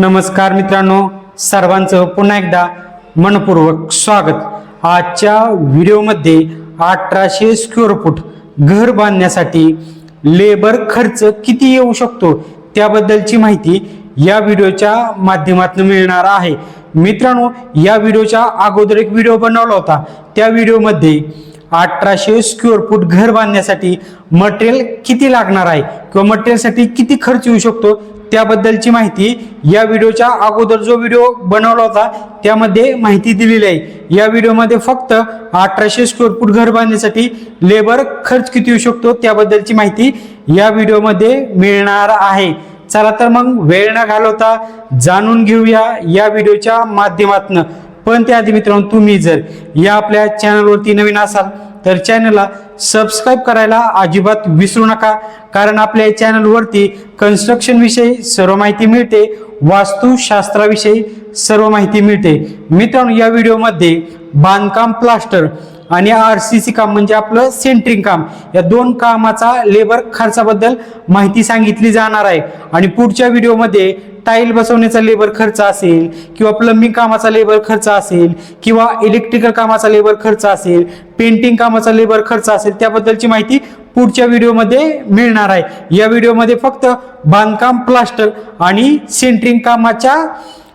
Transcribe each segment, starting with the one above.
नमस्कार मित्रांनो सर्वांचं पुन्हा एकदा मनपूर्वक स्वागत. आजच्या व्हिडिओमध्ये अठराशे स्क्वेअर फूट घर बांधण्यासाठी लेबर खर्च किती येऊ शकतो त्याबद्दलची माहिती या व्हिडिओच्या माध्यमातून मिळणार आहे. मित्रांनो या व्हिडिओच्या अगोदर एक व्हिडिओ बनवला होता. त्या व्हिडिओमध्ये अठराशे स्क्वेअर फूट घर बांधण्यासाठी मटेरियल किती लागणार आहे? किंवा मटेरियलसाठी किती खर्च येऊ शकतो? त्याबद्दलची माहिती या व्हिडिओच्या अगोदर जो व्हिडिओ बनवला होता त्यामध्ये माहिती दिलेली आहे. या व्हिडिओमध्ये फक्त अठराशे स्क्वेअर फूट घर बांधण्यासाठी लेबर खर्च किती येऊ शकतो? त्याबद्दलची माहिती या व्हिडिओमध्ये मिळणार आहे. चला तर मग वेळ न घालवता जाणून घेऊया या व्हिडिओच्या माध्यमातून. पण त्याआधी मित्रांनो तुम्ही जर या आपल्या चॅनलवरती नवीन असाल तर चॅनलला सबस्क्राईब करायला अजिबात विसरू नका. कारण आपल्या चॅनलवरती कन्स्ट्रक्शनविषयी सर्व माहिती मिळते. वास्तुशास्त्राविषयी सर्व माहिती मिळते. मित्रांनो या व्हिडिओमध्ये बांधकाम प्लास्टर आणि आर सी सी काम म्हणजे आपलं सेंटरिंग काम. या दोन कामाचा लेबर खर्चाबद्दल माहिती सांगितली जाणार आहे. आणि पुढच्या व्हिडिओमध्ये टाईल बसवण्याचा लेबर खर्च असेल किंवा प्लंबिंग कामाचा लेबर खर्च असेल किंवा इलेक्ट्रिकल कामाचा लेबर खर्च असेल पेंटिंग कामाचा लेबर खर्च असेल त्याबद्दलची माहिती पुढच्या व्हिडिओमध्ये मिळणार आहे. या व्हिडिओमध्ये फक्त बांधकाम प्लास्टर आणि सेंटरिंग कामाच्या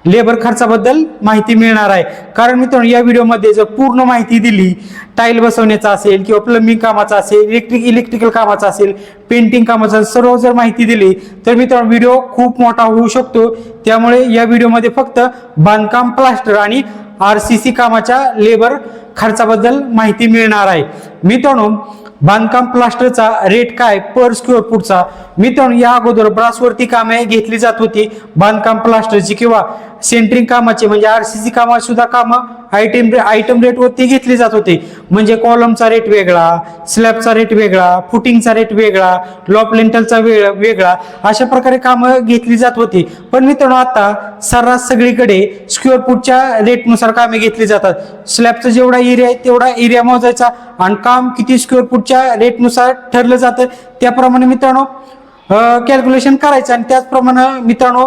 लेबर खर्चाबद्दल माहिती मिळणार आहे. कारण मित्रांनो या व्हिडिओमध्ये जर पूर्ण माहिती दिली टाईल बसवण्याचा असेल किंवा प्लंबिंग कामाचा असेल इलेक्ट्रिक इलेक्ट्रिकल कामाचा असेल पेंटिंग कामाचा असेल, सर्व जर माहिती दिली तर मित्रांनो व्हिडिओ खूप मोठा होऊ शकतो. त्यामुळे या व्हिडिओमध्ये फक्त बांधकाम प्लास्टर आणि आर सी सी कामाच्या लेबर खर्चाबद्दल माहिती मिळणार आहे. मित्रांनो बांधकाम प्लास्टरचा रेट काय पर स्क्वेअर फूटचा मित्रांनो या अगोदर ब्रासवरती कामे घेतली जात होती. बांधकाम प्लास्टरची किंवा सेंटरिंग कामाचे म्हणजे आर सी सी सुद्धा कामं आयटम आयटम रेटवरती घेतली जात होती. म्हणजे कॉलमचा रेट वेगळा स्लॅबचा रेट वेगळा फुटिंगचा रेट वेगळा लॉप लेंटलचा वेळ वेगळा अशा प्रकारे कामं घेतली जात होती. पण मित्रांनो आता सर्रास सगळीकडे स्क्वेअर फूटच्या रेटनुसार कामे घेतली जातात. स्लॅबचा जेवढा एरिया आहे तेवढा एरिया मोजायचा. आणि काम किती स्क्वेअर फूटच्या रेटनुसार ठरलं जातं. त्याप्रमाणे मित्रांनो कॅल्क्युलेशन करायचं आणि त्याचप्रमाणे मित्रांनो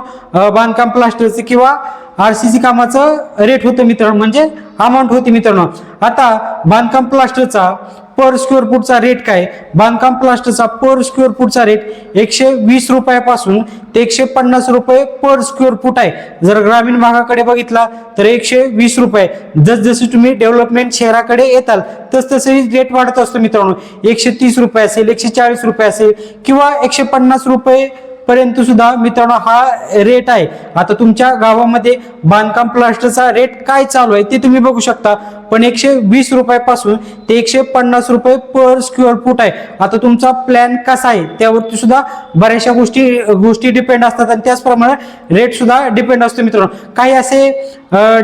बांधकाम प्लास्टरचं किंवा आर सी सी कामाचं रेट होतं मित्रांनो. म्हणजे अमाऊंट होती मित्रांनो. आता बांधकाम प्लास्टरचा पर स्क्वेअर फूटचा रेट काय? बांधकाम प्लास्टरचा पर स्क्वेअर फूटचा रेट एकशे वीस रुपयापासून ते एकशे पन्नास रुपये पर स्क्वेअर फूट आहे. जर ग्रामीण भागाकडे बघितला तर एकशे वीस रुपये. जसजसे तुम्ही डेव्हलपमेंट शहराकडे येताल तस तसे रेट वाढत असतो मित्रांनो. एकशे तीस रुपये असेल एकशे चाळीस रुपये असेल किंवा एकशे पन्नास रुपये पर्यंत सुद्धा मित्रांनो हा रेट आहे. आता तुमच्या गावामध्ये बांधकाम प्लास्टरचा रेट काय चालू आहे ते तुम्ही बघू शकता. पण एकशे वीस रुपयापासून ते एकशे पन्नास रुपये पर स्क्वेअर फूट आहे. आता तुमचा प्लॅन कसा आहे त्यावरती सुद्धा बऱ्याचशा गोष्टी गोष्टी डिपेंड असतात आणि त्याचप्रमाणे रेट सुद्धा डिपेंड असतो मित्रांनो. काही असे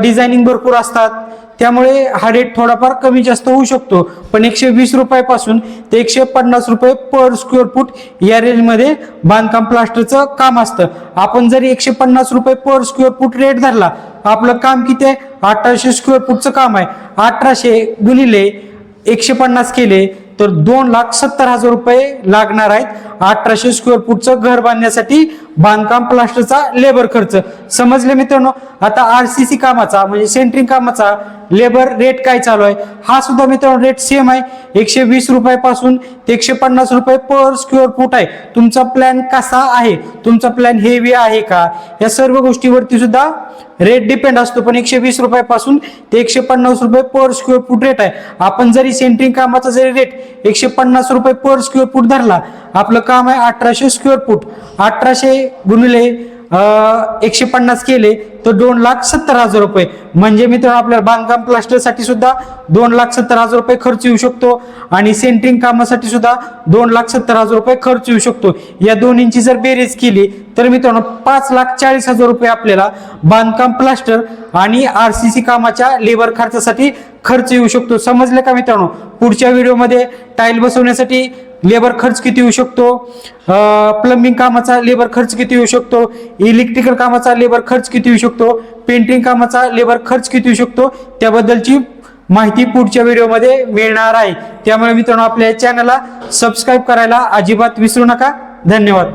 डिझायनिंग भरपूर असतात. त्यामुळे हा रेट थोडाफार कमी जास्त होऊ शकतो. पण एकशे वीस रुपयापासून ते एकशे पन्नास रुपये पर स्क्वेअर फूट या रेंजमध्ये बांधकाम प्लास्टरचं काम असतं. आपण जरी एकशे पन्नास रुपये पर स्क्वेअर फूट रेट धरला आपलं काम किती आहे? अठराशे स्क्वेअर फूटचं काम आहे. अठराशे गुणिले एकशे पन्नास केले तर दोन लाख सत्तर हजार रुपये लागणार आहेत. अठराशे स्क्वेअर फूटचं घर बांधण्यासाठी बांधकाम प्लास्टरचा लेबर खर्च. समजले मित्रांनो? आता आर सी सी कामाचा म्हणजे सेंटरिंग कामाचा लेबर रेट काय चालू आहे? हा सुद्धा मित्रांनो रेट सेम आहे. एकशे वीस रुपयापासून ते एकशे पन्नास रुपये पर स्क्वेअर फूट आहे. तुमचा प्लॅन कसा आहे? तुमचा प्लॅन हेवी आहे का? या सर्व गोष्टीवरती सुद्धा रेट डिपेंड असतो पण एकशे वीस रुपयापासून ते एकशे पन्नास रुपये पर स्क्वेअर फूट रेट आहे. आपण जरी सेंटरिंग कामाचा जरी रेट एकशे पन्नास रुपये पर स्क्वेअर फूट धरला आपलं काम आहे अठराशे स्क्वेअर फूट अठराशे गुणिले एकशे पन्नास केले तर दोन लाख सत्तर हजार रुपये. म्हणजे मित्रांनो आपल्याला बांधकाम प्लास्टरसाठी सुद्धा दोन लाख सत्तर हजार रुपये खर्च येऊ शकतो. आणि सेंटरिंग कामासाठी सुद्धा दोन लाख सत्तर हजार रुपये खर्च येऊ शकतो. या दोन्हींची जर बेरीज केली तर मित्रांनो पाच लाख चाळीस हजार रुपये आपल्याला बांधकाम प्लास्टर आणि आर सी सी कामाच्या लेबर खर्चासाठी खर्च येऊ शकतो. समजलं का मित्रांनो? पुढच्या व्हिडिओमध्ये टाईल बसवण्यासाठी लेबर खर्च किती येऊ शकतो? प्लंबिंग कामाचा लेबर खर्च किती येऊ शकतो? इलेक्ट्रिकल कामाचा लेबर खर्च किती येऊ शकतो? पेंटिंग कामाचा लेबर खर्च किती येऊ शकतो? त्याबद्दलची माहिती पुढच्या व्हिडिओमध्ये मिळणार आहे. त्यामुळे मित्रांनो आपल्या चॅनलला सबस्क्राईब करायला अजिबात विसरू नका. धन्यवाद.